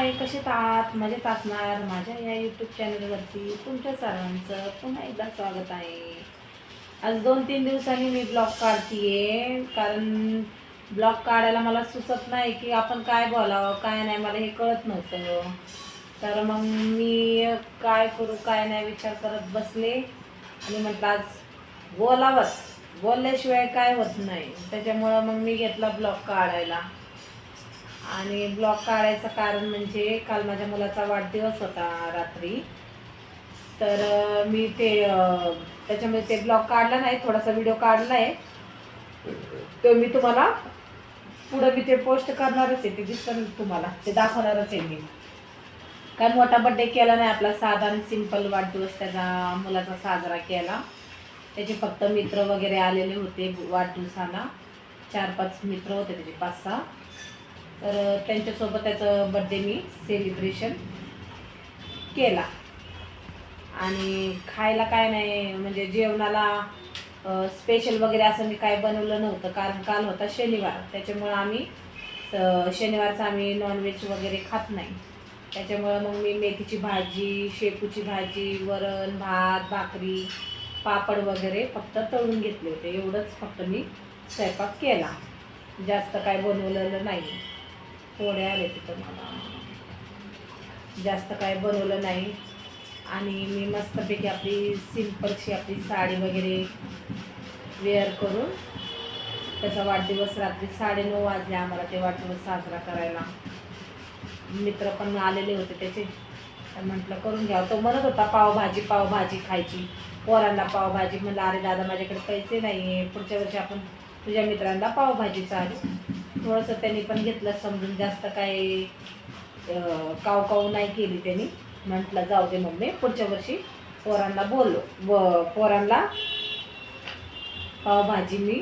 हाय कसे तात मजेत असणार माझ्या या यूट्यूब चॅनलवरती तुमच्या सर्वांचं पुन्हा एकदा स्वागत आहे. आज दोन तीन दिवसांनी मी ब्लॉग काढतीये कारण ब्लॉग काढायला मला सुचत नाही की आपण काय बोलावं काय नाही मला हे कळत नव्हतं. तर मग मी काय करू काय नाही विचार करत बसले. आणि म्हटलं आज बोलावंच. बोलल्याशिवाय काय होत नाही. त्याच्यामुळं मग मी घेतला ब्लॉग काढायला. आणि ब्लॉग काढायचं कारण म्हणजे काल माझ्या मुलाचा वाढदिवस होता रात्री. तर मी ते त्याच्यामध्ये ते ब्लॉग काढला नाही थोडासा व्हिडिओ काढला आहे तो मी तुम्हाला पुढं मी ते पोस्ट करणारच आहे ते दिसतं तुम्हाला ते दाखवणारच आहे मी. काय मोठा बड्डे केला नाही आपला साधारण सिंपल वाढदिवस त्याचा मुलाचा साजरा केला. त्याचे फक्त मित्र वगैरे आलेले होते वाढदिवसाला. चार पाच मित्र होते त्याचे पाच सहा तर त्यांच्यासोबत त्याचं बड्डे मी सेलिब्रेशन केला. आणि खायला काय नाही म्हणजे जेवणाला स्पेशल वगैरे असं मी काय बनवलं नव्हतं. कारण काल होता शनिवार. त्याच्यामुळं आम्ही शनिवारचं आम्ही नॉनव्हेज वगैरे खात नाही. त्याच्यामुळं मग मी मेथीची भाजी शेपूची भाजी वरण भात भाकरी पापड वगैरे फक्त तळून घेतले होते. एवढंच फक्त मी स्वयंपाक केला. जास्त काय बनवलेलं नाही. थोडे आले तिथं मला. जास्त काय बनवलं नाही. आणि मी मस्तपैकी आपली सिंपलशी आपली साडी वगैरे वेअर करून त्याचा वाढदिवस रात्री साडेनऊ वाजले आम्हाला ते वाढदिवस साजरा करायला. मित्र पण आलेले होते त्याचे. तर म्हटलं करून घ्यावं. तो म्हणत होता पावभाजी पावभाजी खायची. पोरांना पावभाजी म्हणलं अरे दादा माझ्याकडे पैसे नाही आहे पुढच्या वर्षी आपण तुझ्या मित्रांना पावभाजी चालू. थोडंसं त्यांनी पण घेतलं समजून. जास्त काही काव काव नाही केली त्यांनी. म्हटलं जाऊ दे मम्मी पुढच्या वर्षी पोरांना बोललो व पोरांना पावभाजी मी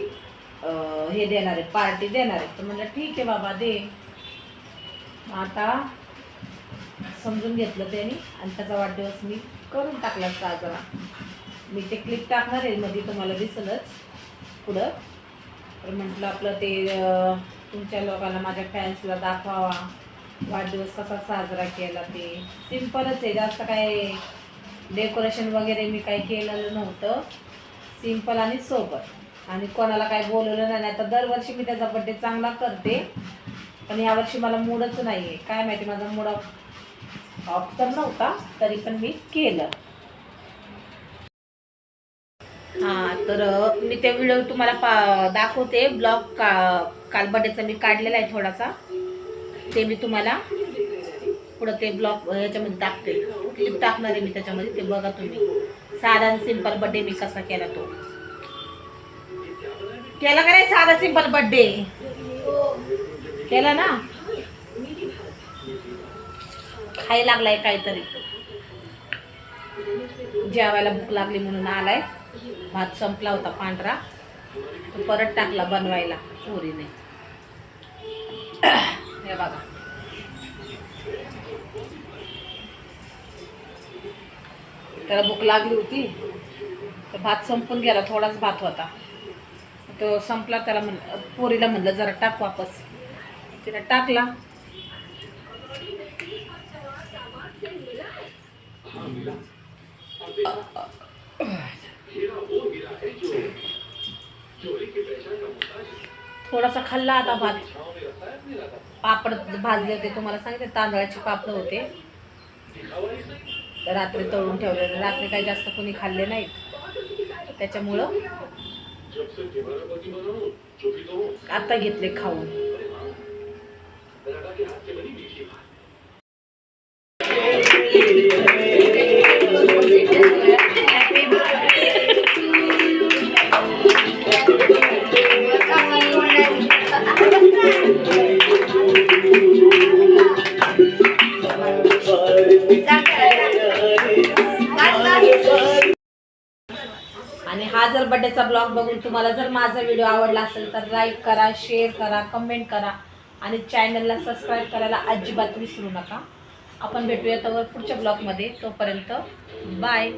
हे देणार आहे पार्टी देणार आहे. तर म्हणलं ठीक आहे बाबा दे. आता समजून घेतलं त्यांनी. आणि त्याचा वाढदिवस मी करून टाकला साजरा. मी ते क्लिप टाकणार आहे मध्ये तुम्हाला दिसलंच पुढं. तर म्हटलं आपलं ते तुमच्या लोकांना माझ्या फॅन्सला दाखवावा. वाढदिवस कसा साजरा केला ते. सिम्पलच आहे जास्त काय डेकोरेशन वगैरे मी काही केलेलं नव्हतं. सिंपल आणि सोबत. आणि कोणाला काय बोलवलं नाही आता दरवर्षी मी त्याचा बड्डे चांगला करते. पण यावर्षी मला मूडच नाही आहे काय माहिती माझा मूड ऑफ तर नव्हता तरी पण मी केलं. हां तर मी ते व्हिडिओ तुम्हाला पा दाखवते. ब्लॉग का कालबड्याचा मी काढलेला आहे थोडासा. ते मी तुम्हाला पुढं ते ब्लॉग याच्यामध्ये टाकते. क्लिप टाकणार आहे मी त्याच्यामध्ये ते बघा तुम्ही. साधा सिंपल बड्डे मी कसा केला तो. केला का नाही साधा सिंपल बड्डे केला ना? खाई लागलाय काहीतरी. जेवायला भूक लागली म्हणून आलाय. भात संपला होता पांढरा. तो परत टाकला बनवायला पोरीने. हे बघा. त्याला भूक लागली होती. तर भात संपून गेला थोडाच भात होता. तो संपला त्याला म्हण पोरीला म्हणलं जरा टाक वापस. तिला टाकला. थोडासा खाल्ला आता भात. पापड भाजले होते तुम्हाला सांगितले तांदळाचे पापड होते. रात्री तळून ठेवले रात्री काही जास्त कोणी खाल्ले नाहीत. त्याच्यामुळं आता घेतले खाऊन. आणि हा जर बड्डेचा ब्लॉग बघून तुम्हाला जर माझा व्हिडिओ आवडला असेल तर लाईक करा शेअर करा कमेंट करा. आणि चॅनलला सबस्क्राईब करायला अजिबात विसरू नका. आपण भेटूया तर पुढच्या ब्लॉगमध्ये. तोपर्यंत बाय